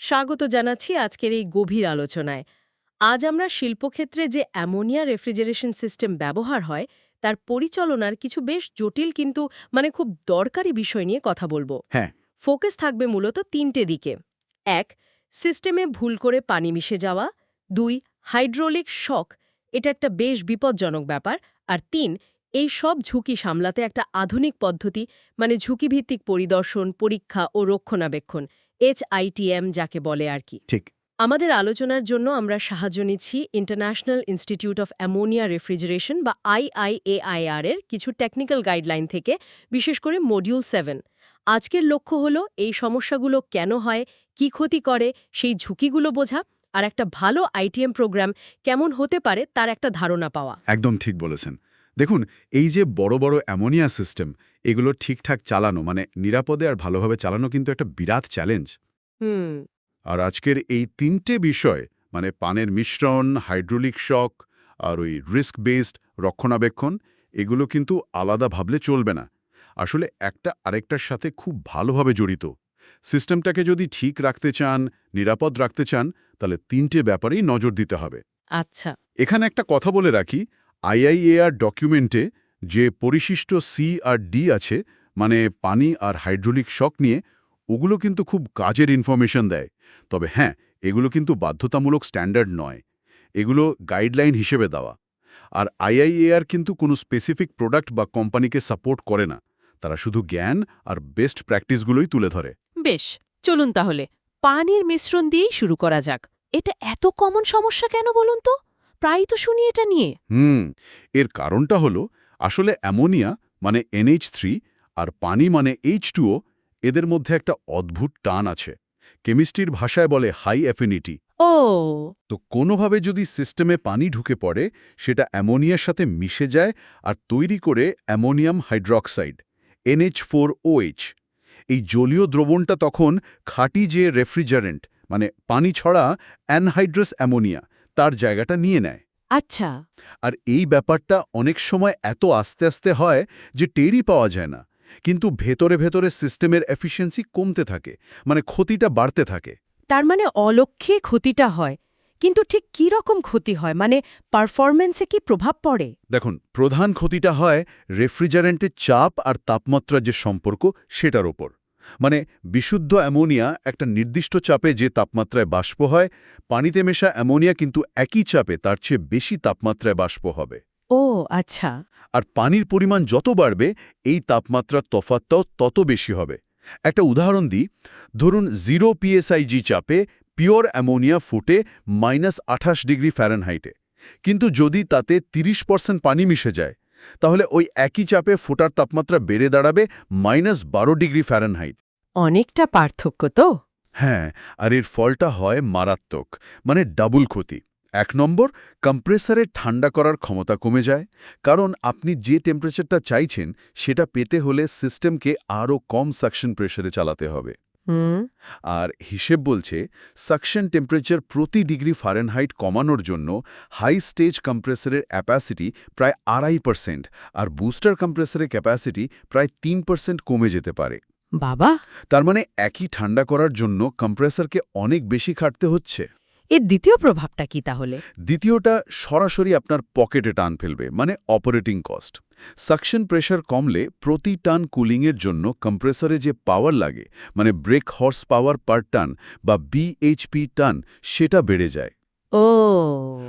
স্বাগত জানাচ্ছি আজকের এই গভীর আলোচনায়। আজ আমরা শিল্পক্ষেত্রে যে অ্যামোনিয়া রেফ্রিজারেশন সিস্টেম ব্যবহার হয় তার পরিচালনার কিছু বেশ জটিল কিন্তু মানে খুব দরকারি বিষয় নিয়ে কথা বলব। হ্যাঁ। ফোকাস থাকবে মূলত তিনটে দিকে। এক সিস্টেমে ভুল করে পানি মিশে যাওয়া। দুই হাইড্রোলিক শক এটা একটা বেশ বিপজ্জনক ব্যাপার। আর তিন এই সব ঝুঁকি সামলাতে একটা আধুনিক পদ্ধতি মানে ঝুঁকিভিত্তিক পরিদর্শন পরীক্ষা ও রক্ষণাবেক্ষণ। এইচআইটিএম যাকে বলে আর কি। ঠিক। আমাদের আলোচনার জন্য আমরা সাহায্য নিচ্ছি International Institute of Ammonia Refrigeration বা আইআইএআইআর এর কিছু টেকনিক্যাল গাইডলাইন থেকে বিশেষ করে মডিউল সেভেন আজকের লক্ষ্য হলো এই সমস্যাগুলো কেন হয় কি ক্ষতি করে সেই ঝুঁকিগুলো বোঝা আর একটা ভালো আইটিএম প্রোগ্রাম কেমন হতে পারে তার একটা ধারণা পাওয়া। একদম ঠিক বলেছেন। দেখুন এই যে বড় বড় অ্যামোনিয়া সিস্টেম এগুলো ঠিকঠাক চালানো মানে নিরাপদে আর ভালোভাবে চালানো কিন্তু একটা বিরাট চ্যালেঞ্জ হুম। আর আজকের এই তিনটে বিষয় মানে পানের মিশ্রণ হাইড্রোলিক শক আর ওই রিস্ক বেসড রক্ষণাবেক্ষণ এগুলো কিন্তু আলাদা ভাবলে চলবে না। আসলে একটা আরেকটার সাথে খুব ভালোভাবে জড়িত। সিস্টেমটাকে যদি ঠিক রাখতে চান নিরাপদ রাখতে চান তাহলে তিনটে ব্যাপারেই নজর দিতে হবে। আচ্ছা। এখানে একটা কথা বলে রাখি আইআইএআর ডকুমেন্টে যে পরিশিষ্ট সি আর ডি আছে মানে পানি আর হাইড্রোলিক শক নিয়ে ওগুলো কিন্তু খুব কাজের ইনফরমেশন দেয়। তবে হ্যাঁ এগুলো কিন্তু বাধ্যতামূলক স্ট্যান্ডার্ড নয়। এগুলো গাইডলাইন হিসেবে দেওয়া। আর আইআইএআর কিন্তু কোনো স্পেসিফিক প্রোডাক্ট বা কোম্পানিকে সাপোর্ট করে না। তারা শুধু জ্ঞান আর বেস্ট প্র্যাকটিসগুলোই তুলে ধরে। বেশ চলুন তাহলে। পানির মিশ্রণ দিয়েই শুরু করা যাক। এটা এত কমন সমস্যা কেন বলুন তো? প্রায়ই তো শুনি এটা নিয়ে। হুম এর কারণটা হলো আসলে অ্যামোনিয়া মানে এনএইচ থ্রি আর পানি মানে এইচ টুও এদের মধ্যে একটা অদ্ভুত টান আছে। কেমিস্ট্রির ভাষায় বলে হাই অ্যাফিনিটি। ও। তো কোনোভাবে যদি সিস্টেমে পানি ঢুকে পড়ে সেটা অ্যামোনিয়ার সাথে মিশে যায় আর তৈরি করে ammonium hydroxide NH four OH এই জলীয় দ্রবণটা তখন খাঁটি যে রেফ্রিজারেন্ট মানে পানি ছড়া অ্যানহাইড্রাস অ্যামোনিয়া তার জায়গাটা নিয়ে নেয়। আচ্ছা। আর এই ব্যাপারটা অনেক সময় এত আস্তে আস্তে হয় যে টেরই পাওয়া যায় না। কিন্তু ভেতরে ভেতরে সিস্টেমের এফিসিয়েন্সি কমতে থাকে মানে ক্ষতিটা বাড়তে থাকে। তার মানে অলক্ষ্যে ক্ষতিটা হয়। কিন্তু ঠিক কি রকম ক্ষতি হয়? মানে পারফরম্যান্সে কি প্রভাব পড়ে? দেখুন প্রধান ক্ষতিটা হয় রেফ্রিজারেন্টের চাপ আর তাপমাত্রার যে সম্পর্ক সেটার ওপর। মানে বিশুদ্ধ অ্যামোনিয়া একটা নির্দিষ্ট চাপে যে তাপমাত্রায় বাষ্প হয় পানিতে মেশা অ্যামোনিয়া কিন্তু একই চাপে তার চেয়ে বেশি তাপমাত্রায় বাষ্প হবে। ও আচ্ছা। আর পানির পরিমাণ যত বাড়বে এই তাপমাত্রার তফাতটাও তত বেশি হবে। একটা উদাহরণ দিই ধরুন জিরো পিএসআইজি চাপে পিওর অ্যামোনিয়া ফুটে মাইনাস আঠাশ ডিগ্রি ফ্যারেনহাইটে। কিন্তু যদি তাতে ৩০ পানি মিশে যায় তাহলে ওই একই চাপে ফোটার তাপমাত্রা বেড়ে দাঁড়াবে মাইনাস বারো ডিগ্রি ফ্যারেনহাইট। অনেকটা পার্থক্য তো। হ্যাঁ আর এর ফলটা হয় মারাত্মক মানে ডাবল ক্ষতি। এক নম্বর কম্প্রেসারে ঠান্ডা করার ক্ষমতা কমে যায় কারণ আপনি যে টেম্পারেচারটা চাইছেন সেটা পেতে হলে সিস্টেমকে আরও কম সাকশন প্রেশারে চালাতে হবে। আর হিসেব বলছে সাকশন টেম্পারেচার প্রতি ডিগ্রি ফারেনহাইট কমানোর জন্য হাই স্টেজ কম্প্রেসারের অ্যাপাসিটি প্রায় আড়াই পার্সেন্ট আর বুস্টার কম্প্রেসারের ক্যাপাসিটি প্রায় তিন পার্সেন্ট কমে যেতে পারে। বাবা! তার মানে একই ঠান্ডা করার জন্য কম্প্রেসারকে অনেক বেশি খাটতে হচ্ছে। এর দ্বিতীয় প্রভাবটা কি তাহলে? দ্বিতীয়টা সরাসরি আপনার পকেটে টান ফেলবে মানে অপারেটিং কস্ট সাকশন প্রেশার কমলে প্রতি টান কুলিংয়ের জন্য কম্প্রেসরে যে পাওয়ার লাগে মানে ব্রেক হর্স পাওয়ার পার টান বা বিএইচপি টান সেটা বেড়ে যায়। ও।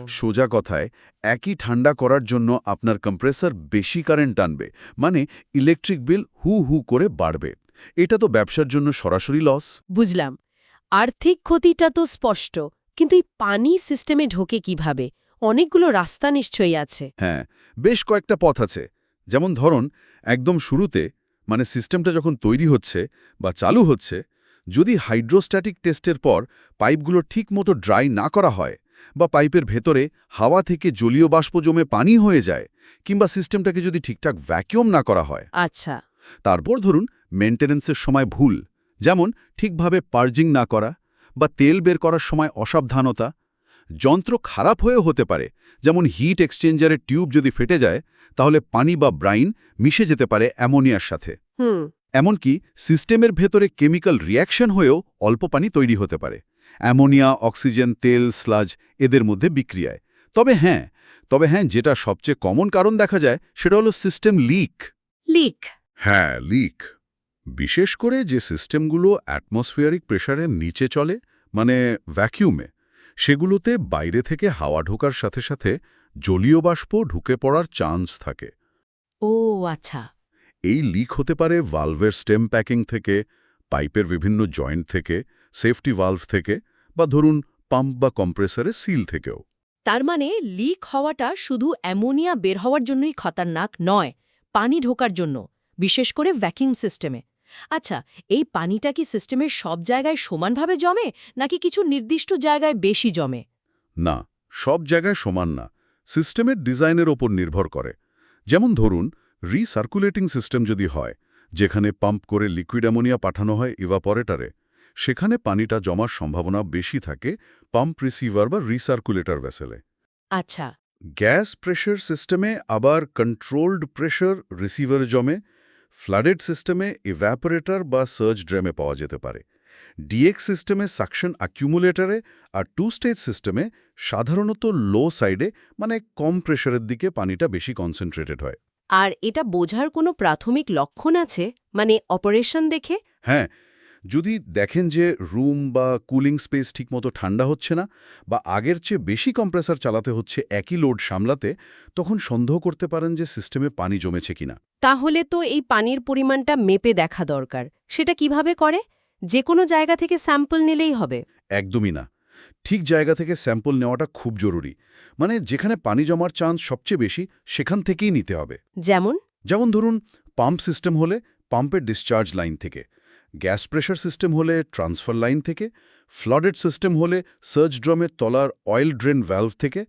সোজা কথায় একই ঠান্ডা করার জন্য আপনার কম্প্রেসর বেশি কারেন্ট টানবে মানে ইলেকট্রিক বিল হু হু করে বাড়বে। এটা তো ব্যবসার জন্য সরাসরি লস বুঝলাম। আর্থিক ক্ষতিটা তো স্পষ্ট। কিন্তু এই পানি সিস্টেমে ঢোকে কীভাবে? অনেকগুলো রাস্তা নিশ্চয়ই আছে। হ্যাঁ বেশ কয়েকটা পথ আছে। যেমন ধরুন একদম শুরুতে মানে সিস্টেমটা যখন তৈরি হচ্ছে বা চালু হচ্ছে যদি হাইড্রোস্ট্যাটিক টেস্টের পর পাইপগুলো ঠিকমতো ড্রাই না করা হয় বা পাইপের ভেতরে হাওয়া থেকে জলীয় বাষ্প জমে পানি হয়ে যায় কিংবা সিস্টেমটাকে যদি ঠিকঠাক ভ্যাকিউম না করা হয়। আচ্ছা। তারপর ধরুন মেনটেন্যান্সের সময় ভুল যেমন ঠিকভাবে পার্জিং না করা বা তেল বের করার সময় অসাবধানতা যন্ত্র খারাপ হয়েও হতে পারে যেমন হিট এক্সচেঞ্জারের টিউব যদি ফেটে যায় তাহলে পানি বা ব্রাইন মিশে যেতে পারে অ্যামোনিয়ার সাথে। এমনকি সিস্টেমের ভেতরে কেমিক্যাল রিয়াকশন হয়েও অল্প পানি তৈরি হতে পারে। অ্যামোনিয়া অক্সিজেন তেল স্লাজ এদের মধ্যে বিক্রিয়ায়। তবে হ্যাঁ তবে হ্যাঁ যেটা সবচেয়ে কমন কারণ দেখা যায় সেটা হলো সিস্টেম লিক। লিক। হ্যাঁ লিক। বিশেষ করে যে সিস্টেমগুলো অ্যাটমসফিয়ারিক প্রেশারের নিচে চলে মানে ভ্যাকিউমে সেগুলোতে বাইরে থেকে হাওয়া ঢোকার সাথে সাথে জলীয় বাষ্প ঢুকে পড়ার চান্স থাকে। ও আচ্ছা। এই লিক হতে পারে ভালভের স্টেম প্যাকিং থেকে পাইপের বিভিন্ন জয়েন্ট থেকে সেফটি ভালভ থেকে বা ধরুন পাম্প বা কম্প্রেসারের সিল থেকেও। তার মানে লিক হওয়াটা শুধু অ্যামোনিয়া বের হওয়ার জন্যই খতরনাক নয় পানি ঢোকার জন্য বিশেষ করে ভ্যাকিউম সিস্টেমে। আচ্ছা এই পানিটা কি সিস্টেমের সব জায়গায় সমানভাবে জমে নাকি কিছু নির্দিষ্ট জায়গায় বেশি জমে? না সব জায়গায় সমান না। সিস্টেমের ডিজাইনের ওপর নির্ভর করে। যেমন ধরুন রিসার্কুলেটিং সিস্টেম যদি হয় যেখানে পাম্প করে লিকুইড অ্যামোনিয়া পাঠানো হয় ইভাপরেটারে সেখানে পানিটা জমার সম্ভাবনা বেশি থাকে পাম্প রিসিভার বা রিসার্কুলেটর ভেসেলে। আচ্ছা। গ্যাস প্রেশার সিস্টেমে আবার কন্ট্রোলড প্রেশার রিসিভারে জমে ফ্লাডেড সিস্টেমে ইভ্যাপোরেটর বা সার্জ ড্রেমে পাওয়া যেতে পারে। ডিএক্স সিস্টেমে সাকশন অ্যাকিউমুলেটরে আর টু স্টেজ সিস্টেমে সাধারণত লো সাইডে মানে কম প্রেশারের দিকে পানিটা বেশি কনসেন্ট্রেটেড হয়। আর এটা বোঝার কোনো প্রাথমিক লক্ষণ আছে? মানে অপারেশন দেখে? হ্যাঁ যদি দেখেন যে রুম বা কুলিং স্পেস ঠিকমতো ঠান্ডা হচ্ছে না বা আগের চেয়ে বেশি কম্প্রেসার চালাতে হচ্ছে একই লোড সামলাতে তখন সন্দেহ করতে পারেন যে সিস্টেমে পানি জমেছে কিনা। তাহলে তো এই পানির পরিমাণটা মেপে দেখা দরকার। সেটা কীভাবে করে? যে কোনো জায়গা থেকে স্যাম্পল নিলেই হবে। একদমই না। ঠিক জায়গা থেকে স্যাম্পল নেওয়াটা খুব জরুরি। মানে যেখানে পানি জমার চান্স সবচেয়ে বেশি সেখান থেকেই নিতে হবে। যেমন? যেমন ধরুন পাম্প সিস্টেম হলে পাম্পের ডিসচার্জ লাইন থেকে। গ্যাস প্রেশার সিস্টেম হলে ট্রান্সফার লাইন থেকে ফ্লাডেড সিস্টেম হলে সার্চ ড্রামের তলার অয়েল ড্রেন ভ্যালভ থেকে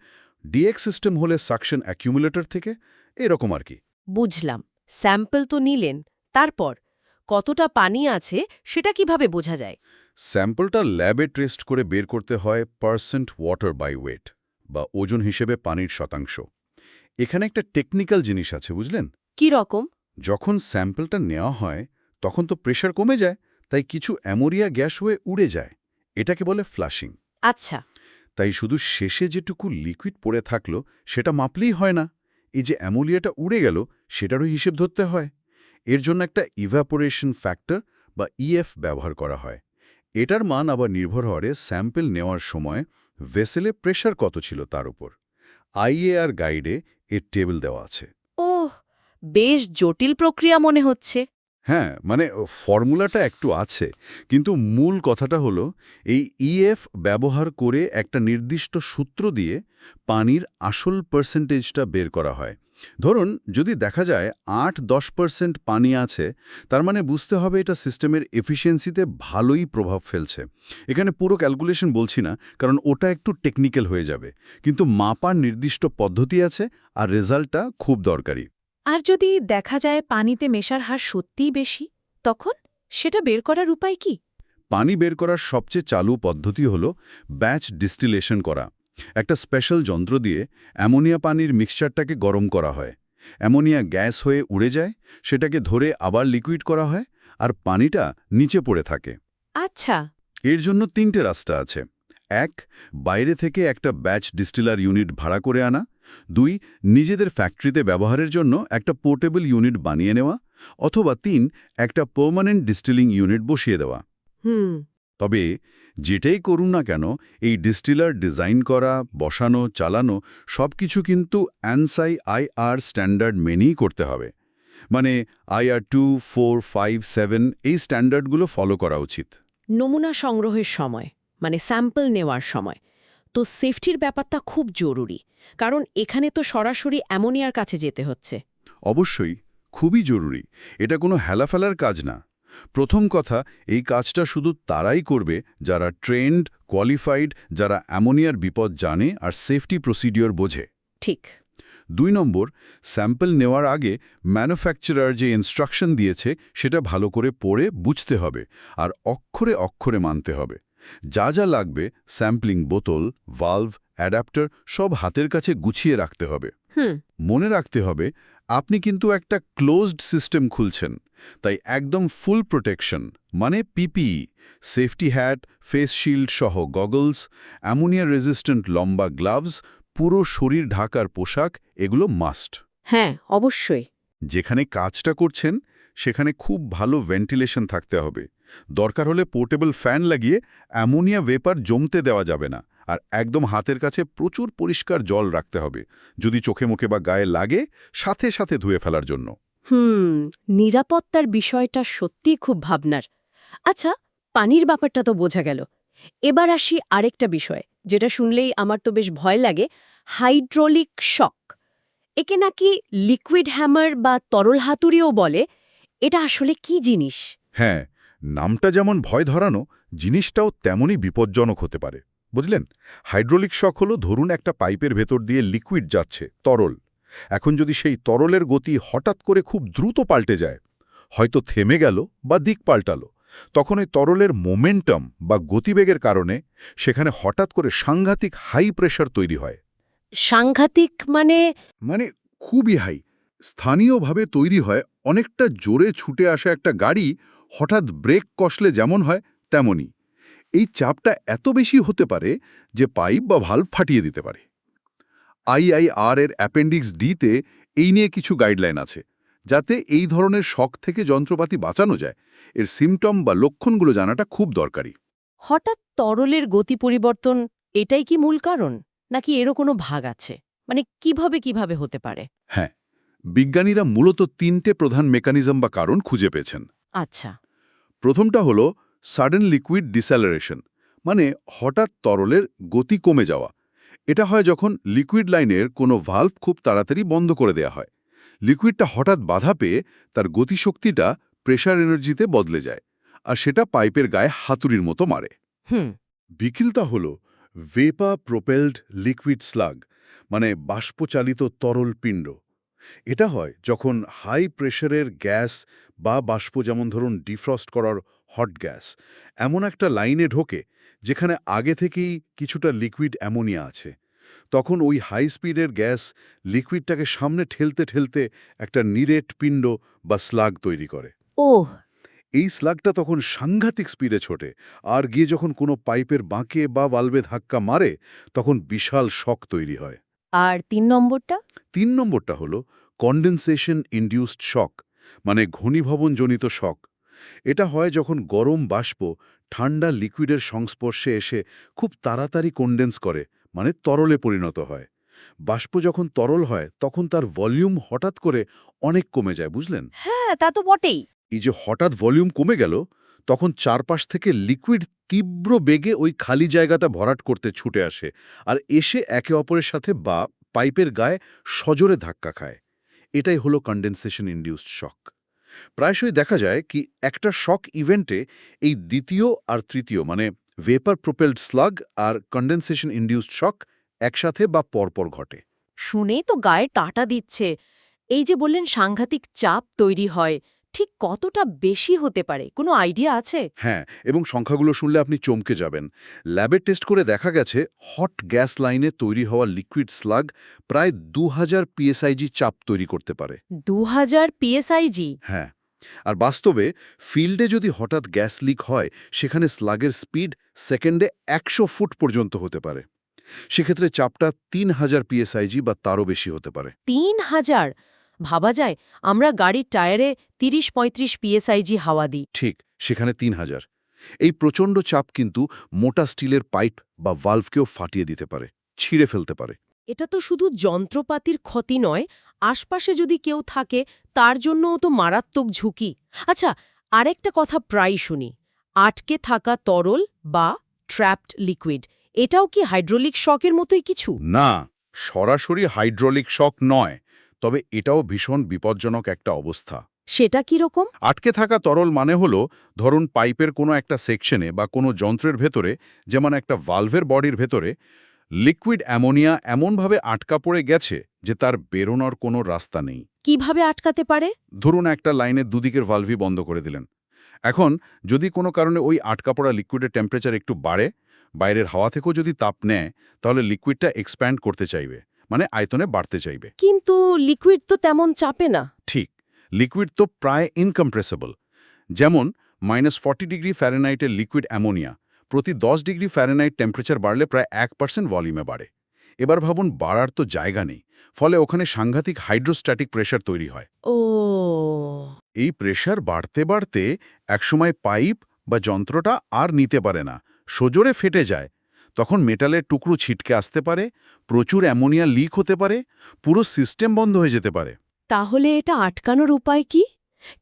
ডিএক্স সিস্টেম হলে সাকশন অ্যাকিউমুলেটর থেকে এরকম আর কি। বুঝলাম। স্যাম্পল তো নিলেন তারপর কতটা পানি আছে সেটা কীভাবে বোঝা যায়? স্যাম্পলটা ল্যাবে টেস্ট করে বের করতে হয় পার্সেন্ট ওয়াটার বাই ওয়েট বা ওজন হিসেবে পানির শতাংশ। এখানে একটা টেকনিক্যাল জিনিস আছে বুঝলেন? কি রকম? যখন স্যাম্পলটা নেওয়া হয় তখন তো প্রেশার কমে যায় তাই কিছু অ্যামোরিয়া গ্যাস হয়ে উড়ে যায়। এটাকে বলে ফ্লাশিং আচ্ছা। তাই শুধু শেষে যেটুকু লিকুইড পড়ে থাকল সেটা মাপলেই হয় না। এই যে অ্যামোলিয়াটা উড়ে গেল সেটারও হিসেব ধরতে হয়। এর জন্য একটা ইভ্যাপোরেশন ফ্যাক্টর বা ইএফ ব্যবহার করা হয়। এটার মান আবার নির্ভর করে স্যাম্পল নেওয়ার সময় ভেসেলে প্রেশার কত ছিল তার উপর। আইএআর গাইডে এর টেবিল দেওয়া আছে। ওহ বেশ জটিল প্রক্রিয়া মনে হচ্ছে। হ্যাঁ মানে ফর্মুলাটা একটু আছে, কিন্তু মূল কথাটা হলো, এই ইএফ ব্যবহার করে একটা নির্দিষ্ট সূত্র দিয়ে পানির আসল পার্সেন্টেজটা বের করা হয়। ধরুন, যদি দেখা যায় আট, দশ পার্সেন্ট পানি আছে, তার মানে বুঝতে হবে এটা সিস্টেমের এফিসিয়েন্সিতে ভালোই প্রভাব ফেলছে। এখানে পুরো ক্যালকুলেশন বলছি না, কারণ ওটা একটু টেকনিক্যাল হয়ে যাবে, কিন্তু মাপার নির্দিষ্ট পদ্ধতি আছে আর রেজাল্টটা খুব দরকারি। আর যদি দেখা যায় পানিতে মেশার হার সত্যিই বেশি তখন সেটা বের করার উপায় কি? পানি বের করার সবচেয়ে চালু পদ্ধতি হল ব্যাচ ডিস্টিলেশন করা। একটা স্পেশাল যন্ত্র দিয়ে অ্যামোনিয়া পানির মিক্সচারটাকে গরম করা হয়। অ্যামোনিয়া গ্যাস হয়ে উড়ে যায় সেটাকে ধরে আবার লিকুইড করা হয় আর পানিটা নিচে পড়ে থাকে। আচ্ছা। এর জন্য তিনটে রাস্তা আছে। এক বাইরে থেকে একটা ব্যাচ ডিস্টিলার ইউনিট ভাড়া করে আনা। দুই নিজেদের ফ্যাক্টরিতে ব্যবহারের জন্য একটা পোর্টেবল ইউনিট বানিয়ে নেওয়া। অথবা তিন একটা পার্মানেন্ট ডিস্টিলিং ইউনিট বসিয়ে দেওয়া। হুম। তবে যেটাই করুন না কেন এই ডিস্টিলার ডিজাইন করা বসানো চালানো সব কিছু কিন্তু অ্যানসাই আইআর স্ট্যান্ডার্ড মেনেই করতে হবে। মানে IR two four five seven এই স্ট্যান্ডার্ডগুলো ফলো করা উচিত। নমুনা সংগ্রহের সময়। মানে স্যাম্পল নেওয়ার সময়। তো সেফটির ব্যাপারটা খুব জরুরি কারণ এখানে তো সরাসরি অ্যামোনিয়ার কাছে যেতে হচ্ছে। অবশ্যই খুবই জরুরি। এটা কোনো হেলাফেলার কাজ না। প্রথম কথা এই কাজটা শুধু তারাই করবে যারা ট্রেন্ড কোয়ালিফাইড যারা অ্যামোনিয়ার বিপদ জানে আর সেফটি প্রসিডিওর বোঝে। ঠিক। দুই নম্বর স্যাম্পল নেওয়ার আগে ম্যানুফ্যাকচারার যে ইনস্ট্রাকশন দিয়েছে সেটা ভালো করে পড়ে বুঝতে হবে আর অক্ষরে অক্ষরে মানতে হবে। যা যা লাগবে স্যাম্পলিং বোতল ভালভ অ্যাডাপ্টার সব হাতের কাছে গুছিয়ে রাখতে হবে। মনে রাখতে হবে আপনি কিন্তু একটা ক্লোজড সিস্টেম খুলছেন তাই একদম ফুল প্রোটেকশন মানে PPE safety hat face shield সহ গগলস অ্যামোনিয়া রেজিস্ট্যান্ট লম্বা গ্লাভস পুরো শরীর ঢাকার পোশাক এগুলো মাস্ট হ্যাঁ অবশ্যই। যেখানে কাজটা করছেন সেখানে খুব ভালো ভেন্টিলেশন থাকতে হবে। দরকার হলে পোর্টেবল ফ্যান লাগিয়ে অ্যামোনিয়া ভেপার জমতে দেওয়া যাবে না আর একদম হাতের কাছে প্রচুর পরিষ্কার জল রাখতে হবে যদি চোখে মুখে বা গায়ে লাগে সাথে সাথে ধুয়ে ফেলার জন্য। হুম নিরাপত্তার বিষয়টা সত্যিই খুব ভাবনার। আচ্ছা পানির ব্যাপারটা তো বোঝা গেল। এবার আসি আরেকটা বিষয় যেটা শুনলেই আমার তো বেশ ভয় লাগে হাইড্রোলিক শক। একে নাকি লিকুইড হ্যামার বা তরল হাতুড়িও বলে এটা আসলে কি জিনিস? হ্যাঁ নামটা যেমন ভয় ধরানো জিনিসটাও তেমনই বিপজ্জনক হতে পারে। বুঝলেন? হাইড্রোলিক শক হলো ধরুন একটা পাইপের ভেতর দিয়ে লিকুইড যাচ্ছে তরল। এখন যদি সেই তরলের গতি হঠাৎ করে খুব দ্রুত পাল্টে যায় হয়তো থেমে গেল বা দিক পাল্টালো তখন ওই তরলের মোমেন্টাম বা গতিবেগের কারণে সেখানে হঠাৎ করে সাংঘাতিক হাই প্রেশার তৈরি হয়। সাংঘাতিক মানে? মানে খুবই হাই। স্থানীয়ভাবে তৈরি হয় অনেকটা জোরে ছুটে আসা একটা গাড়ি হঠাৎ ব্রেক কষলে যেমন হয় তেমনই। এই চাপটা এত বেশি হতে পারে যে পাইপ বা ভাল্ব ফাটিয়ে দিতে পারে। আইআইআর এর অ্যাপেন্ডিক্স ডিতে এই নিয়ে কিছু গাইডলাইন আছে যাতে এই ধরনের শখ থেকে যন্ত্রপাতি বাঁচানো যায়। এর সিমটম বা লক্ষণগুলো জানাটা খুব দরকারি। হঠাৎ তরলের গতি পরিবর্তন এটাই কি মূল কারণ? নাকি এরও কোনো ভাগ আছে? মানে কীভাবে কীভাবে হতে পারে? হ্যাঁ বিজ্ঞানীরা মূলত তিনটে প্রধান মেকানিজম বা কারণ খুঁজে পেয়েছেন। আচ্ছা। প্রথমটা হলো সাডেন লিকুইড ডিস্যালারেশন মানে হঠাৎ তরলের গতি কমে যাওয়া। এটা হয় যখন লিকুইড লাইনের কোনো ভাল্ভ খুব তাড়াতাড়ি বন্ধ করে দেয়া হয়। লিকুইডটা হঠাৎ বাধা পেয়ে তার গতিশক্তিটা প্রেশার এনার্জিতে বদলে যায় আর সেটা পাইপের গায়ে হাতুড়ির মতো মারে। বিকিলতা হল ভেপা প্রোপেলড লিকুইড স্লাগ মানে বাষ্পচালিত তরল পিণ্ড। এটা হয় যখন হাই প্রেশারের গ্যাস বা বাষ্প যেমন ধরুন ডিফ্রস্ট করার হট গ্যাস এমন একটা লাইনে ঢোকে যেখানে আগে থেকেই কিছুটা লিকুইড অ্যামোনিয়া আছে। তখন ওই হাই স্পিডের গ্যাস লিকুইডটাকে সামনে ঠেলতে ঠেলতে একটা নিরেট পিণ্ড বা স্লাগ তৈরি করে। ও এই স্লাগটা তখন সাংঘাতিক স্পিডে ছোটে আর গিয়ে যখন কোনো পাইপের বাঁকে বা বাল্বে ধাক্কা মারে তখন বিশাল শক তৈরি হয়। আর তিন নম্বরটা? তিন নম্বরটা হলো কন্ডেনসেশন ইনডিউসড শক মানে ঘনীভবনজনিত শক এটা হয় যখন গরম বাষ্প ঠান্ডা লিকুইডের সংস্পর্শে এসে খুব তাড়াতাড়ি কন্ডেন্স করে মানে তরলে পরিণত হয়। বাষ্প যখন তরল হয় তখন তার ভলিউম হঠাৎ করে অনেক কমে যায় বুঝলেন? হ্যাঁ তা তো বটেই। এই যে হঠাৎ ভলিউম কমে গেল তখন চারপাশ থেকে লিকুইড তীব্র বেগে ওই খালি জায়গাটা ভরাট করতে ছুটে আসে আর এসে একে অপরের সাথে বা পাইপের গায়ে সজোরে ধাক্কা খায়। এটাই হলো কন্ডেনসেশন ইনডিউসড শক প্রায়শই দেখা যায় কি একটা শক ইভেন্টে এই দ্বিতীয় আর তৃতীয় মানে ভেপার প্রোপেলড স্লাগ আর কন্ডেনসেশন ইনডিউসড শক একসাথে বা পরপর ঘটে। শুনেই তো গায়ে টাটা দিচ্ছে। এই যে বললেন সাংঘাতিক চাপ তৈরি হয়। ঠিক কতটা বেশি হতে পারে? কোনো আইডিয়া আছে? হ্যাঁ এবং সংখ্যাগুলো শুনলে আপনি চমকে যাবেন। ল্যাবে টেস্ট করে দেখা গেছে হট গ্যাস লাইনে তৈরি হওয়া লিকুইড স্লাগ প্রায় দু হাজার পিএসআইজি চাপ তৈরি করতে পারে। দু হাজার পিএসআইজি? হ্যাঁ আর বাস্তবে ফিল্ডে যদি হঠাৎ গ্যাস লিক হয় সেখানে স্লাগের স্পিড সেকেন্ডে একশো ফুট পর্যন্ত হতে পারে। সেক্ষেত্রে চাপটা তিন হাজার পিএসআইজি বা তারও বেশি হতে পারে। তিন হাজার ভাবা যায় আমরা গাড়ির টায়ারে তিরিশ পঁয়ত্রিশ পিএসআইজি হাওয়া দিই। ঠিক সেখানে তিন হাজার। এই প্রচণ্ড চাপ কিন্তু মোটা স্টিলের পাইপ বা ভালভকেও ফাটিয়ে দিতে পারে ছিঁড়ে ফেলতে পারে। এটা তো শুধু যন্ত্রপাতির ক্ষতি নয় আশপাশে যদি কেউ থাকে তার জন্যও তো মারাত্মক ঝুঁকি। আচ্ছা আরেকটা কথা প্রায় শুনি আটকে থাকা তরল বা ট্র্যাপড লিকুইড এটাও কি হাইড্রোলিক শকের মতোই কিছু? না সরাসরি হাইড্রোলিক শক নয় তবে এটাও ভীষণ বিপজ্জনক একটা অবস্থা। সেটা কি রকম? আটকে থাকা তরল মানে হলো ধরুন পাইপের কোনো একটা সেকশনে বা কোনো যন্ত্রের ভেতরে যেমন একটা ভালভের বডির ভেতরে লিকুইড অ্যামোনিয়া এমনভাবে আটকা পড়ে গেছে যে তার বেরোনোর কোনো রাস্তা নেই। কীভাবে আটকাতে পারে? ধরুন একটা লাইনের দুদিকের ভালভই বন্ধ করে দিলেন। এখন যদি কোনো কারণে ওই আটকা পড়া লিকুইডের টেম্পারেচার একটু বাড়ে বাইরের হাওয়া থেকেও যদি তাপ নেয় তাহলে লিকুইডটা এক্সপ্যান্ড করতে চাইবে। মানে আয়তনে বাড়তে চাইবে। কিন্তু লিকুইড তো তেমন চাপে না। ঠিক লিকুইড তো প্রায় ইনকম্প্রেসেবল যেমন মাইনাস ফর্টি ডিগ্রি ফ্যারেনাইটের লিকুইড অ্যামোনিয়া প্রতি দশ ডিগ্রি ফ্যারেনাইট টেম্পারেচার বাড়লে প্রায় এক পার্সেন্ট ভলিউমে বাড়ে। এবার ভাবুন বাড়ার তো জায়গা নেই ফলে ওখানে সাংঘাতিক হাইড্রোস্ট্যাটিক প্রেশার তৈরি হয়। ও। এই প্রেশার বাড়তে বাড়তে একসময় পাইপ বা যন্ত্রটা আর নিতে পারে না সজোরে ফেটে যায় তখন মেটালের টুকরো ছিটকে আসতে পারে প্রচুর অ্যামোনিয়া লিক হতে পারে পুরো সিস্টেম বন্ধ হয়ে যেতে পারে। তাহলে এটা আটকানোর উপায় কি?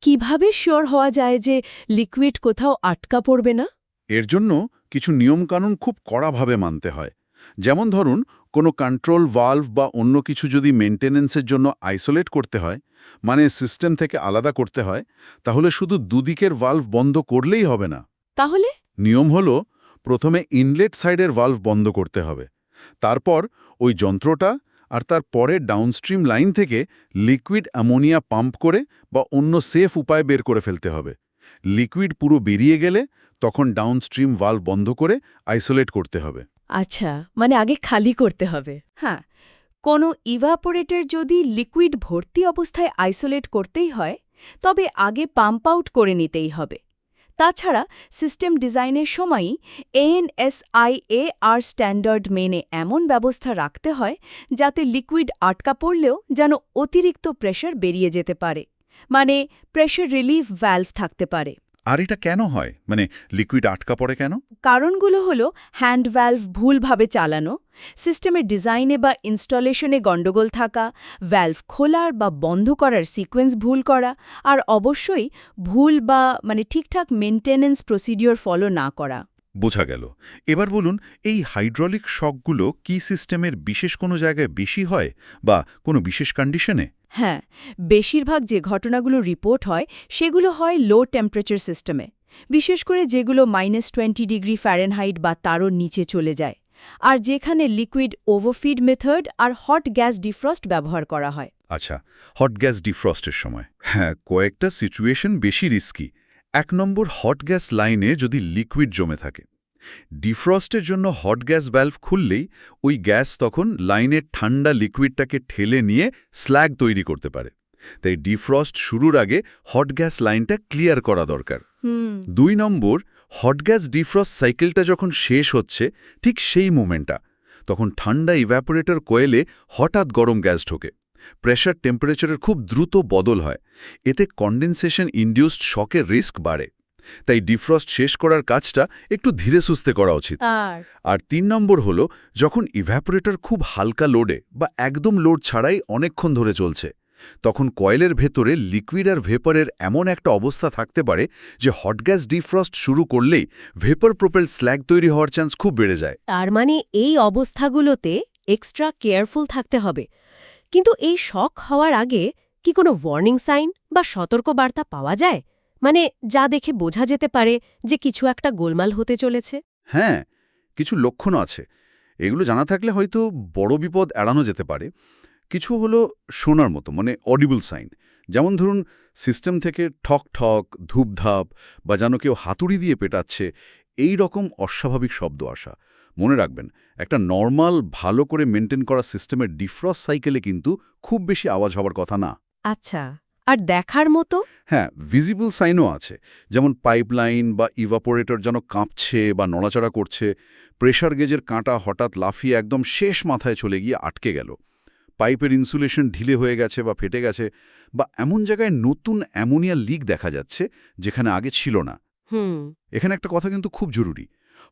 কীভাবে শিওর হওয়া যায় যে লিকুইড কোথাও আটকা পড়বে না? এর জন্য কিছু নিয়মকানুন খুব কড়াভাবে মানতে হয়। যেমন ধরুন কোনো কন্ট্রোল ভালভ বা অন্য কিছু যদি মেনটেনেন্সের জন্য আইসোলেট করতে হয় মানে সিস্টেম থেকে আলাদা করতে হয় তাহলে শুধু দুদিকের ভালভ বন্ধ করলেই হবে না। তাহলে? নিয়ম হল প্রথমে ইনলেট সাইডের ভালভ বন্ধ করতে হবে। তারপর ওই যন্ত্রটা আর তার পরের ডাউনস্ট্রিম লাইন থেকে লিকুইড অ্যামোনিয়া পাম্প করে বা অন্য সেফ উপায় বের করে ফেলতে হবে। লিকুইড পুরো বেরিয়ে গেলে তখন ডাউনস্ট্রিম ভালভ বন্ধ করে আইসোলেট করতে হবে। আচ্ছা মানে আগে খালি করতে হবে। হ্যাঁ কোনো ইভাপোরেটর যদি লিকুইড ভর্তি অবস্থায় আইসোলেট করতেই হয়, তবে আগে পাম্প আউট করে নিতেই হবে। তাছাড়া সিস্টেম ডিজাইনের সময়ই এএনএসআইএ আর স্ট্যান্ডার্ড মেনে এমন ব্যবস্থা রাখতে হয় যাতে লিকুইড আটকা পড়লেও যেন অতিরিক্ত প্রেশার বেরিয়ে যেতে পারে মানে প্রেশার রিলিফ ভ্যালভ থাকতে পারে। আর এটা কেন হয়? মানে লিকুইড আটকা পড়ে কেন? কারণগুলো হল হ্যান্ড ভ্যালভ ভুলভাবে চালানো সিস্টেমের ডিজাইনে বা ইনস্টলেশনে গণ্ডগোল থাকা ভ্যালভ খোলার বা বন্ধ করার সিকোয়েন্স ভুল করা, আর অবশ্যই ভুল বা মানে ঠিকঠাক মেনটেনেন্স প্রসিডিওর ফলো না করা। বোঝা গেল। এবার বলুন এই হাইড্রলিক শকগুলো কি সিস্টেমের বিশেষ কোনো জায়গায় বেশি হয় বা কোনো বিশেষ কন্ডিশনে হ্যাঁ বেশিরভাগ যে ঘটনাগুলো রিপোর্ট হয় সেগুলো হয় লো টেম্পারেচার সিস্টেমে বিশেষ করে যেগুলো মাইনাস টোয়েন্টি ডিগ্রি ফ্যারেনহাইট বা তারও নিচে চলে যায়। আর যেখানে লিকুইড ওভারফিড মেথড আর হট গ্যাস ডিফ্রস্ট ব্যবহার করা হয়। আচ্ছা হট গ্যাস ডিফ্রস্টের সময়। হ্যাঁ কয়েকটা সিচুয়েশন বেশি রিস্কি এক নম্বর হট গ্যাস লাইনে যদি লিকুইড জমে থাকে। ডিফ্রস্টের জন্য হট গ্যাস ভ্যালভ খুললেই ওই গ্যাস তখন লাইনের ঠান্ডা লিকুইডটাকে ঠেলে নিয়ে স্ল্যাগ তৈরি করতে পারে। তাই ডিফ্রস্ট শুরুর আগে হট গ্যাস লাইনটা ক্লিয়ার করা দরকার। দুই নম্বর হট গ্যাস ডিফ্রস্ট সাইকেলটা যখন শেষ হচ্ছে ঠিক সেই মোমেন্টটা তখন ঠান্ডা ইভ্যাপোরেটর কোয়েলে হঠাৎ গরম গ্যাস ঢোকে। প্রেশার টেম্পারেচারের খুব দ্রুত বদল হয়। এতে কন্ডেনসেশন ইনডিউসড শকের রিস্ক বাড়ে। তাই ডিফ্রস্ট শেষ করার কাজটা একটু ধীরে সুস্থে করা উচিত। আর তিন নম্বর হল যখন ইভ্যাপোরেটর খুব হালকা লোডে বা একদম লোড ছাড়াই অনেকক্ষণ ধরে চলছে তখন কয়েলের ভেতরে লিকুইড আর ভেপারের এমন একটা অবস্থা থাকতে পারে যে হট গ্যাস ডিফ্রস্ট শুরু করলেই ভেপার প্রোপেল স্ল্যাগ তৈরি হওয়ার চান্স খুব বেড়ে যায়। তার মানে এই অবস্থাগুলোতে এক্সট্রা কেয়ারফুল থাকতে হবে। কিন্তু এই শখ হওয়ার আগে কি কোনো ওয়ার্নিং সাইন বা সতর্ক বার্তা পাওয়া যায়? মানে যা দেখে বোঝা যেতে পারে যে কিছু একটা গোলমাল হতে চলেছে? হ্যাঁ কিছু লক্ষণ আছে। এগুলো জানা থাকলে হয়তো বড় বিপদ এড়ানো যেতে পারে। কিছু হলো শোনার মতো মানে অডিবল সাইন যেমন ধরুন সিস্টেম থেকে ঠক ঠক, ধূপধাপ বা যেন কেউ হাতুড়ি দিয়ে পেটাচ্ছে, এই রকম অস্বাভাবিক শব্দ আসা। মনে রাখবেন একটা নর্মাল ভালো করে মেনটেন করা সিস্টেমের ডিফ্রস সাইকেলে কিন্তু খুব বেশি আওয়াজ হবার কথা না। আচ্ছা আর দেখার মতো? হ্যাঁ ভিজিবল সাইনও আছে। যেমন পাইপলাইন বা ইভাপোরেটর যেন কাঁপছে বা নড়াচড়া করছে প্রেশার গেজের কাঁটা হঠাৎ লাফিয়ে একদম শেষ মাথায় চলে গিয়ে আটকে গেল। পাইপের ইনসুলেশন ঢিলে হয়ে গেছে বা ফেটে গেছে বা এমন জায়গায় নতুন অ্যামোনিয়া লিক দেখা যাচ্ছে যেখানে আগে ছিল না। হুম। এখানে একটা কথা কিন্তু খুব জরুরি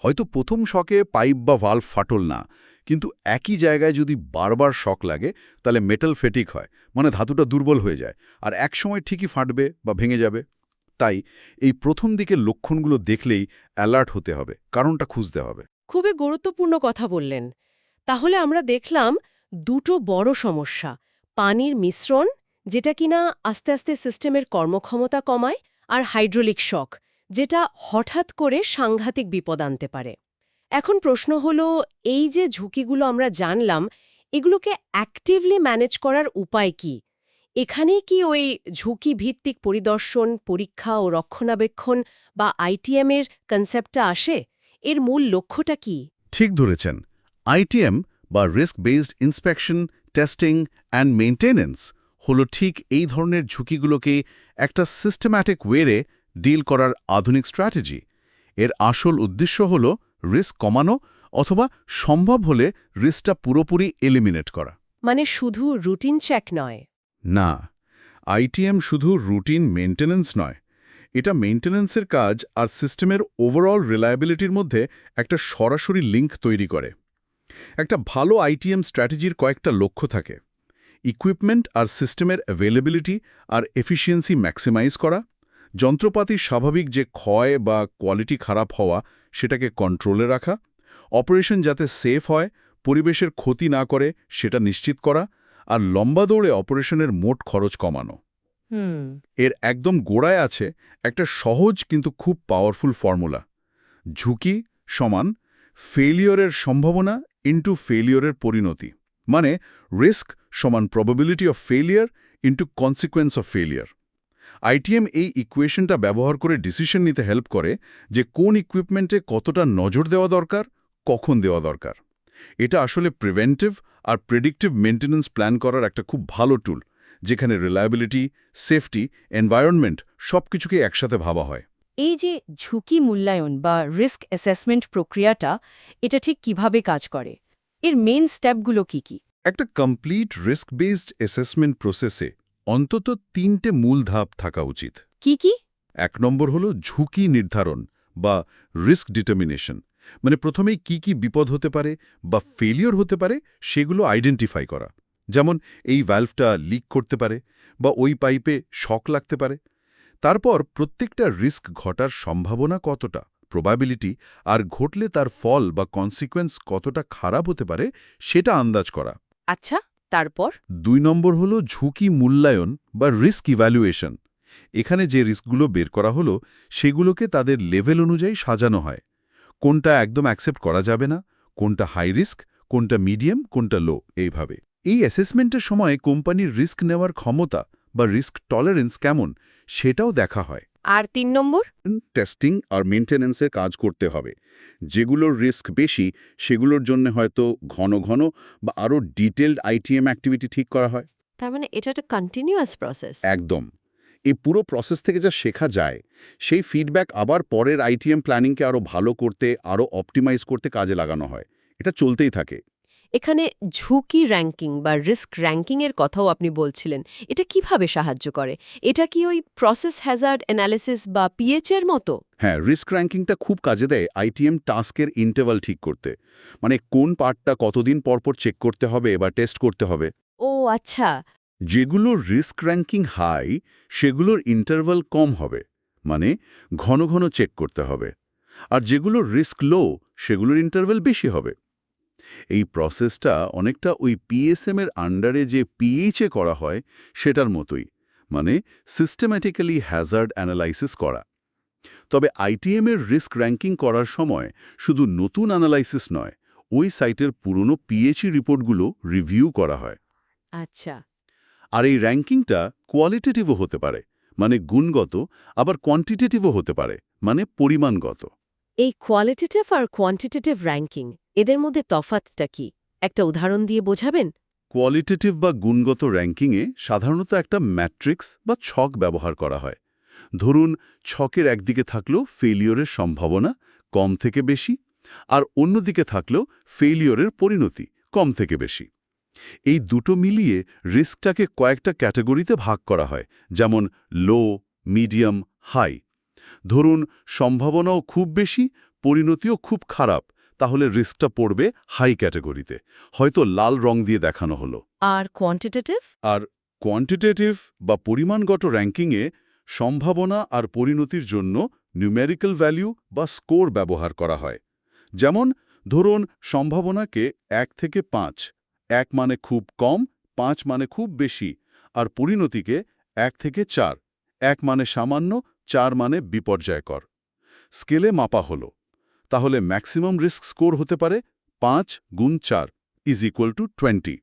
হয়তো প্রথম শকে পাইপ বা ভাল্ভ ফাটল না, কিন্তু একই জায়গায় যদি বারবার শক লাগে, তাহলে মেটাল ফেটিক হয় মানে ধাতুটা দুর্বল হয়ে যায়, আর এক সময় ঠিকই ফাটবে বা ভেঙে যাবে। তাই এই প্রথম দিকের লক্ষণগুলো দেখলেই অ্যালার্ট হতে হবে, কারণটা খুঁজতে হবে। খুবই গুরুত্বপূর্ণ কথা বললেন। তাহলে আমরা দেখলাম দুটো বড় সমস্যা, পানির মিশ্রণ, যেটা কিনা আস্তে আস্তে সিস্টেমের কর্মক্ষমতা কমায়, আর হাইড্রোলিক শক যেটা হঠাৎ করে সাংঘাতিক বিপদ আনতে পারে। এখন প্রশ্ন হলো, এই যে ঝুঁকিগুলো আমরা জানলাম, এগুলোকে অ্যাক্টিভলি ম্যানেজ করার উপায় কি? এখানেই কি ওই ঝুঁকি ভিত্তিক পরিদর্শন, পরীক্ষা ও রক্ষণাবেক্ষণ বা আইটিএম এর কনসেপ্টটা আসে? এর মূল লক্ষ্যটা কি? ঠিক ধরেছেন। আইটিএম বা risk based inspection testing and maintenance হলো ঠিক এই ধরনের ঝুঁকিগুলোকে একটা সিস্টেম্যাটিক ওয়েরে ডিল করার আধুনিক স্ট্র্যাটেজি। এর আসল উদ্দেশ্য হল রিস্ক কমানো অথবা সম্ভব হলে রিস্কটা পুরোপুরি এলিমিনেট করা। মানে শুধু রুটিন চেক নয়। না আইটিএম শুধু রুটিন মেইনটেনেন্স নয়। এটা মেইনটেনেন্সের কাজ আর সিস্টেমের ওভারঅল রিলায়াবিলিটির মধ্যে একটা সরাসরি লিঙ্ক তৈরি করে। একটা ভালো আইটিএম স্ট্র্যাটেজির কয়েকটা লক্ষ্য থাকে। ইকুইপমেন্ট আর সিস্টেমের অ্যাভেলেবিলিটি আর এফিসিয়েন্সি ম্যাক্সিমাইজ করা। যন্ত্রপাতির স্বাভাবিক যে ক্ষয় বা কোয়ালিটি খারাপ হওয়া সেটাকে কন্ট্রোলে রাখা অপারেশন যাতে সেফ হয় পরিবেশের ক্ষতি না করে সেটা নিশ্চিত করা আর লম্বা দৌড়ে অপারেশনের মোট খরচ কমানো। এর একদম গোড়ায় আছে একটা সহজ কিন্তু খুব পাওয়ারফুল ফর্মুলা ঝুঁকি সমান ফেলিওরের সম্ভাবনা ইন্টু ফেলিওরের পরিণতি। মানে রিস্ক সমান probability of failure into consequence of failure ITM এই ইকুয়েশনটা ব্যবহার করে ডিসিশন নিতে হেল্প করে যে কোন ইকুইপমেন্টে কতটা নজর দেওয়া দরকার কখন দেওয়া দরকার। এটা আসলে প্রিভেন্টিভ আর প্রেডিক্টিভ মেনটেন্যান্স প্ল্যান করার একটা খুব ভালো টুল যেখানে রিলায়াবিলিটি সেফটি এনভায়রনমেন্ট সব কিছুকে একসাথে ভাবা হয়। এই যে ঝুঁকি মূল্যায়ন বা রিস্ক অ্যাসেসমেন্ট প্রক্রিয়াটা এটা ঠিক কীভাবে কাজ করে? এর মেন স্টেপগুলো কি কি? একটা কমপ্লিট রিস্ক বেসড অ্যাসেসমেন্ট প্রসেসে অন্তত তিনটে মূল ধাপ থাকা উচিত। কি কি? এক নম্বর হলো ঝুঁকি নির্ধারণ বা রিস্ক ডিটারমিনেশন মানে প্রথমেই কি কি বিপদ হতে পারে বা ফেলিওর হতে পারে সেগুলো আইডেন্টিফাই করা। যেমন এই ভ্যালভটা লিক করতে পারে বা ওই পাইপে শক লাগতে পারে। তারপর প্রত্যেকটা রিস্ক ঘটার সম্ভাবনা কতটা প্রবাবিলিটি আর ঘটলে তার ফল বা কনসিকোয়েন্স কতটা খারাপ হতে পারে সেটা আন্দাজ করা। আচ্ছা। তারপর? দুই নম্বর হলো ঝুঁকি মূল্যায়ন বা রিস্ক ইভ্যালুয়েশন এখানে যে রিস্কগুলো বের করা হলো, সেগুলোকে তাদের লেভেল অনুযায়ী সাজানো হয়। কোনটা একদম অ্যাকসেপ্ট করা যাবে না, কোনটা হাই রিস্ক কোনটা মিডিয়াম কোনটা লো এইভাবে। এই অ্যাসেসমেন্টের সময় কোম্পানির রিস্ক নেওয়ার ক্ষমতা বা রিস্ক টলারেন্স কেমন, সেটাও দেখা হয়। আর তিন নম্বর? টেস্টিং আর মেনটেন্যান্সের কাজ করতে হবে। যেগুলোর রিস্ক বেশি সেগুলোর জন্য হয়তো ঘন ঘন বা আরও ডিটেলড আইটিএম অ্যাক্টিভিটি ঠিক করা হয়। তার মানে এটা একটা কন্টিনিউয়াস প্রসেস একদম। এই পুরো প্রসেস থেকে যা শেখা যায় সেই ফিডব্যাক আবার পরের আইটিএম প্ল্যানিংকে আরও ভালো করতে আরও অপটিমাইজ করতে কাজে লাগানো হয়। এটা চলতেই থাকে। এখানে ঝুঁকি র্যাঙ্কিং বা রিস্ক র্যাঙ্কিং এর কথাও আপনি বলছিলেন। এটা কীভাবে সাহায্য করে? এটা কি ওই প্রসেস হ্যাজার্ড অ্যানালিসিস বা পিএচ এর মতো? হ্যাঁ রিস্ক র্যাঙ্কিংটা খুব কাজে দেয় আইটিএম টাস্কের ইন্টারভাল ঠিক করতে। মানে কোন পার্টটা কতদিন পরপর চেক করতে হবে বা টেস্ট করতে হবে। ও আচ্ছা। যেগুলোর রিস্ক র্যাঙ্কিং হাই সেগুলোর ইন্টারভাল কম হবে। মানে ঘন ঘন চেক করতে হবে। আর যেগুলোর রিস্ক লো সেগুলোর ইন্টারভাল বেশি হবে। এই প্রসেসটা অনেকটা ওই পিএসএম এর আন্ডারে যে পিএইচে করা হয় সেটার মতোই মানে সিস্টেম্যাটিক্যালি হ্যাজার্ড অ্যানালাইসিস করা। তবে আইটিএম এর রিস্ক র্যাঙ্কিং করার সময় শুধু নতুন অ্যানালাইসিস নয় ওই সাইটের পুরনো পিএইচই রিপোর্টগুলো রিভিউ করা হয়। আচ্ছা। আর এই র্যাঙ্কিংটা কোয়ালিটেটিভও হতে পারে মানে গুণগত আবার কোয়ান্টিটেটিভও হতে পারে মানে পরিমাণগত। এই কোয়ালিটেটিভ আর কোয়ান্টিটেটিভ র্যাঙ্কিং এদের মধ্যে তফাতটা কি? একটা উদাহরণ দিয়ে বোঝাবেন? কোয়ালিটেটিভ বা গুণগত র্যাঙ্কিংয়ে সাধারণত একটা ম্যাট্রিক্স বা ছক ব্যবহার করা হয়। ধরুন, ছকের একদিকে থাকলেও ফেলিওরের সম্ভাবনা, কম থেকে বেশি, আর অন্যদিকে থাকলেও ফেলিওরের পরিণতি, কম থেকে বেশি। এই দুটো মিলিয়ে রিস্কটাকে কয়েকটা ক্যাটাগরিতে ভাগ করা হয়, যেমন লো মিডিয়াম হাই ধরুন, সম্ভাবনাও খুব বেশি, পরিণতিও খুব খারাপ তাহলে রিস্কটা পড়বে হাই ক্যাটাগরিতে হয়তো লাল রং দিয়ে দেখানো হলো। আর কোয়ান্টিটেটিভ আর কোয়ান্টিটেটিভ বা পরিমাণগত র্যাঙ্কিংয়ে সম্ভাবনা আর পরিণতির জন্য নিউমেরিক্যাল ভ্যালু বা স্কোর ব্যবহার করা হয়। যেমন ধরুন সম্ভাবনাকে এক থেকে পাঁচ এক মানে খুব কম পাঁচ মানে খুব বেশি আর পরিণতিকে এক থেকে চার এক মানে সামান্য চার মানে বিপর্যয়কর। স্কেলে মাপা হলো। তাহলে ম্যাক্সিমাম রিস্ক স্কোর হতে পারে পাঁচ গুণ চার ইজ ইকুয়াল টু টোয়েন্টি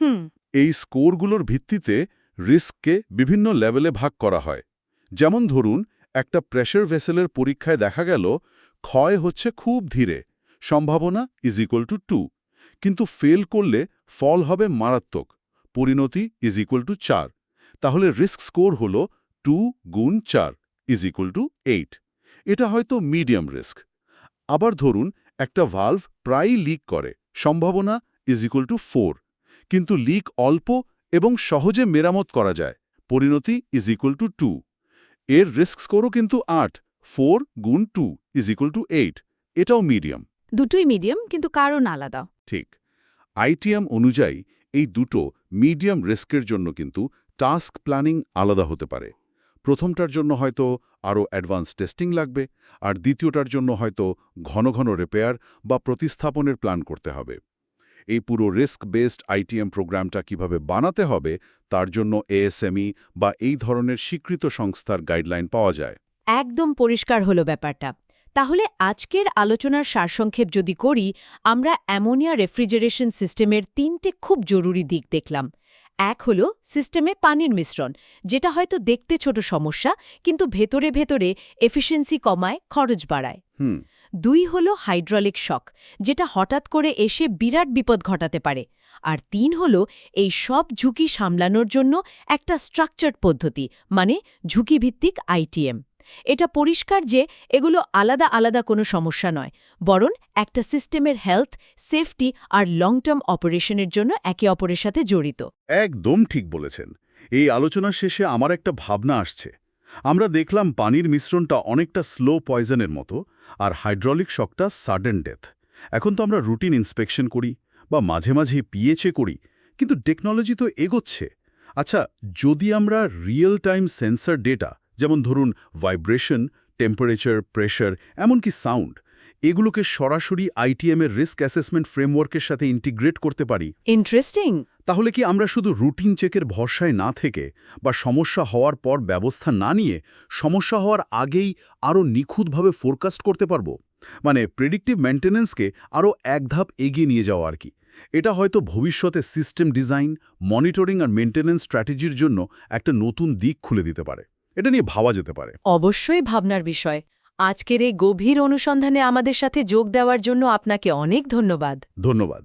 হুম। এই স্কোরগুলোর ভিত্তিতে রিস্ককে বিভিন্ন লেভেলে ভাগ করা হয়। যেমন ধরুন একটা প্রেশার ভেসেলের পরীক্ষায় দেখা গেল ক্ষয় হচ্ছে খুব ধীরে সম্ভাবনা ইজ ইকুয়াল টু টু কিন্তু ফেল করলে ফল হবে মারাত্মক পরিণতি ইজ ইকুয়াল টু চার। তাহলে রিস্ক স্কোর হল টু গুণ চার ইজ ইকুয়াল টু এইট এটা হয়তো মিডিয়াম রিস্ক আবার ধরুন একটা ভালভ প্রায়ই লিক করে সম্ভাবনা ইজ ইকুয়াল টু ফোর কিন্তু লিক অল্প এবং সহজে মেরামত করা যায় পরিণতি ইজ ইকুয়াল টু টু এর রিস্ক স্কোরও কিন্তু আট ফোর গুণ two is equal to eight এটাও মিডিয়াম দুটোই মিডিয়াম কিন্তু কারণ আলাদা। ঠিক আইটিএম অনুযায়ী এই দুটো মিডিয়াম রিস্কের জন্য কিন্তু টাস্ক প্ল্যানিং আলাদা হতে পারে। প্রথমটার জন্য হয়তো আরও অ্যাডভান্স টেস্টিং লাগবে, আর দ্বিতীয়টার জন্য হয়তো ঘন ঘন রিপেয়ার বা প্রতিস্থাপনের প্ল্যান করতে হবে। এই পুরো রিস্ক বেসড আইটিএম প্রোগ্রামটা কীভাবে বানাতে হবে, তার জন্য এএসএমই বা এই ধরনের স্বীকৃত সংস্থার গাইডলাইন পাওয়া যায়। একদম পরিষ্কার হলো ব্যাপারটা। তাহলে আজকের আলোচনার সারসংক্ষেপ যদি করি, আমরা অ্যামোনিয়া রেফ্রিজারেশন সিস্টেমের তিনটে খুব জরুরি দিক দেখলাম। এক হল সিস্টেমে পানির মিশ্রণ যেটা হয়তো দেখতে ছোট সমস্যা কিন্তু ভেতরে ভেতরে এফিসিয়েন্সি কমায় খরচ বাড়ায়। হুম। দুই হল হাইড্রলিক শক যেটা হঠাৎ করে এসে বিরাট বিপদ ঘটাতে পারে। আর তিন হল এই সব ঝুঁকি সামলানোর জন্য একটা স্ট্রাকচার্ড পদ্ধতি মানে ঝুঁকিভিত্তিক আইটিএম এটা পরিষ্কার যে এগুলো আলাদা আলাদা কোনো সমস্যা নয়, বরং একটা সিস্টেমের হেলথ, সেফটি আর লং টার্ম অপারেশনের জন্য একে অপরের সাথে জড়িত। একদম ঠিক বলেছেন। এই আলোচনার শেষে আমার একটা ভাবনা আসছে। আমরা দেখলাম পানির মিশ্রণটা অনেকটা স্লো পয়জনের মতো আর হাইড্রলিক শকটা সাডেন ডেথ। এখন তো আমরা রুটিন ইন্সপেকশন করি বা মাঝে মাঝে পিএচএ করি, কিন্তু টেকনোলজি তো এগোচ্ছে। আচ্ছা যদি আমরা রিয়েল টাইম সেন্সর ডেটা যেমন ধরুন ভাইব্রেশন টেম্পারেচার প্রেশার এমনকি সাউন্ড এগুলোকে সরাসরি আইটিএমের রিস্ক অ্যাসেসমেন্ট ফ্রেমওয়ার্কের সাথে ইন্টিগ্রেট করতে পারি। ইন্টারেস্টিং তাহলে কি আমরা শুধু রুটিন চেকের ভরসায় না থেকে বা সমস্যা হওয়ার পর ব্যবস্থা না নিয়ে সমস্যা হওয়ার আগেই আরও নিখুঁতভাবে ফোরকাস্ট করতে পারব? মানে প্রেডিক্টিভ মেনটেন্যান্সকে আরও এক ধাপ এগিয়ে নিয়ে যাওয়া আর কি। এটা হয়তো ভবিষ্যতে সিস্টেম ডিজাইন মনিটরিং আর মেনটেন্যান্স স্ট্র্যাটেজির জন্য একটা নতুন দিক খুলে দিতে পারে। এটা নিয়ে ভাবা যেতে পারে। অবশ্যই ভাবনার বিষয়। আজকের এই গভীর অনুসন্ধানে আমাদের সাথে যোগ দেওয়ার জন্য আপনাকে অনেক ধন্যবাদ। ধন্যবাদ।